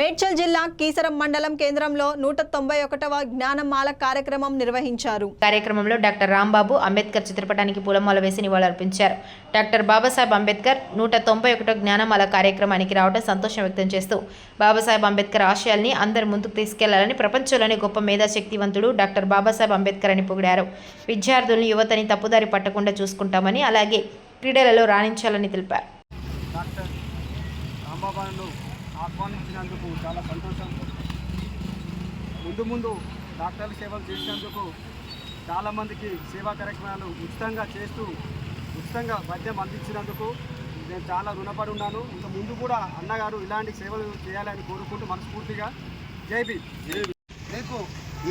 మేడ్చల్ జిల్లా కీసరం మండలం కేంద్రంలో నూట తొంభై ఒకటవ జ్ఞానమాల కార్యక్రమం నిర్వహించారు. కార్యక్రమంలో డాక్టర్ రాంబాబు అంబేద్కర్ చిత్రపటానికి పూలమాల వేసి నివాళులర్పించారు. డాక్టర్ బాబాసాహెబ్ అంబేద్కర్ నూట తొంభై ఒకటో జ్ఞానమాల కార్యక్రమానికి రావడం సంతోషం వ్యక్తం చేస్తూ బాబాసాహెబ్ అంబేద్కర్ ఆశయాల్ని అందరి ముందుకు తీసుకెళ్ళాలని ప్రపంచంలోని గొప్ప మేధాశక్తివంతుడు డాక్టర్ బాబాసాహెబ్ అంబేద్కర్ అని పొగిడారు. విద్యార్థులను యువతని తప్పుదారి పట్టకుండా చూసుకుంటామని అలాగే క్రీడలలో రాణించాలని తెలిపారు. ఆహ్వానించినందుకు చాలా సంతోషం. ముందు ముందు డాక్టర్ల సేవలు చేసినందుకు చాలామందికి సేవా కార్యక్రమాలు ఉచితంగా చేస్తూ ఉచితంగా వైద్యం అందించినందుకు నేను చాలా రుణపడి ఉన్నాను ఇంకా ముందు కూడా అన్నగారు ఇలాంటి సేవలు చేయాలని కోరుకుంటూ మనస్ఫూర్తిగా జై నీకు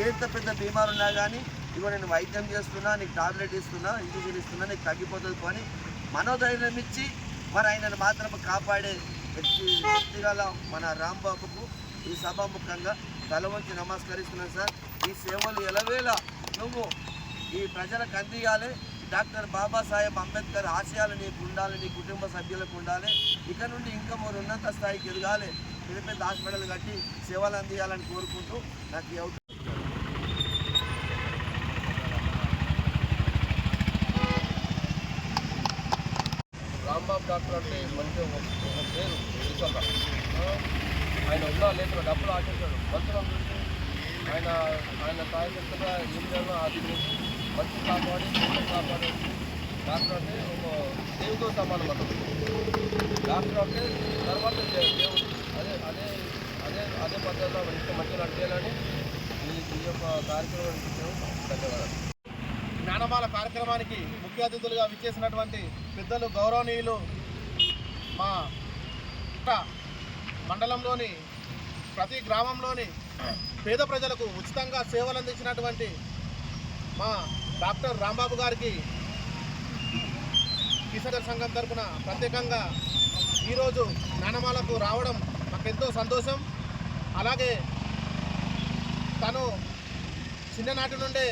ఎంత పెద్ద బీమారు ఉన్నా కానీ ఇగో నేను వైద్యం చేస్తున్నా నీకు టాబ్లెట్ ఇస్తున్నా ఇంజక్షన్ ఇస్తున్నా నీకు తగ్గిపోతుంది. పని మనోధైర్యం ఇచ్చి మరి ఆయనను మాత్రం కాపాడే వ్యక్తి మన రాంబాబుకు ఈ సభాముఖంగా తల వంచి నమస్కరిస్తున్నాను సార్. ఈ సేవలు ఎలవేళ నువ్వు ఈ ప్రజలకు అందియాలి. డాక్టర్ బాబాసాహెబ్ అంబేద్కర్ ఆశయాలు నీకు ఉండాలి నీ కుటుంబ సభ్యులకు ఉండాలి. ఇక నుండి ఇంకా మరి ఉన్నత స్థాయికి ఎదగాలి. పెద్ద పెద్ద హాస్పిటల్ కట్టి సేవలు అందియాలని కోరుకుంటూ నాకు ఈ అవకాశం రాంబాబు డాక్టర్ అంటే మంచి ఒక పేరు దేశంలో ఆయన ఉన్నా లేకుండా డబ్బులు ఆశించాడు. మంత్రం చూసి ఆయన ఆయన కార్యకర్తగా ఏం చేయాలో ఆశించి మంచి కాపాడి పిల్లలు డాక్టర్ అంటే ఒక దేవుతో సమానం అన్నమాట డాక్టర్ అంటే తర్వాత దేవుడు. అదే అదే అదే అదే పద్ధతిలో మంచి మంచిగా చేయాలని ఈ యొక్క కార్యక్రమం ధన్యవాదాలు. వర్ణమాల కార్యక్రమానికి ముఖ్య అతిథులుగా విచ్చేసినటువంటి పెద్దలు గౌరవనీయులు మా మండలంలోని ప్రతి గ్రామంలోని పేద ప్రజలకు ఉచితంగా సేవలు అందించినటువంటి మా డాక్టర్ రాంబాబు గారికి కిసాన్ సంఘం తరఫున ప్రత్యేకంగా ఈరోజు జ్ఞానమాలకు రావడం మాకెంతో సంతోషం. అలాగే తను చిన్ననాటి నుండే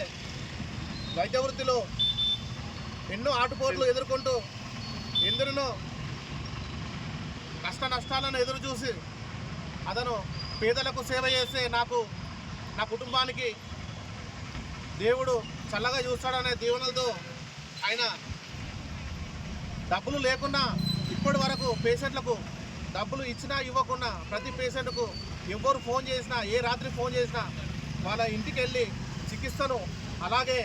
వైద్య వృత్తిలో ఎన్నో ఆటుపోట్లు ఎదుర్కొంటూ ఎందరినో కష్ట నష్టాలను ఎదురు చూసి అతను పేదలకు సేవ చేస్తే నాకు నా కుటుంబానికి దేవుడు చల్లగా చూస్తాడనే దీవెనలతో ఆయన డబ్బులు లేకున్నా ఇప్పటి వరకు పేషెంట్లకు డబ్బులు ఇచ్చినా ఇవ్వకున్నా ప్రతి పేషెంట్కు ఎవరు ఫోన్ చేసినా ఏ రాత్రి ఫోన్ చేసినా వాళ్ళ ఇంటికి వెళ్ళి చికిత్సను అలాగే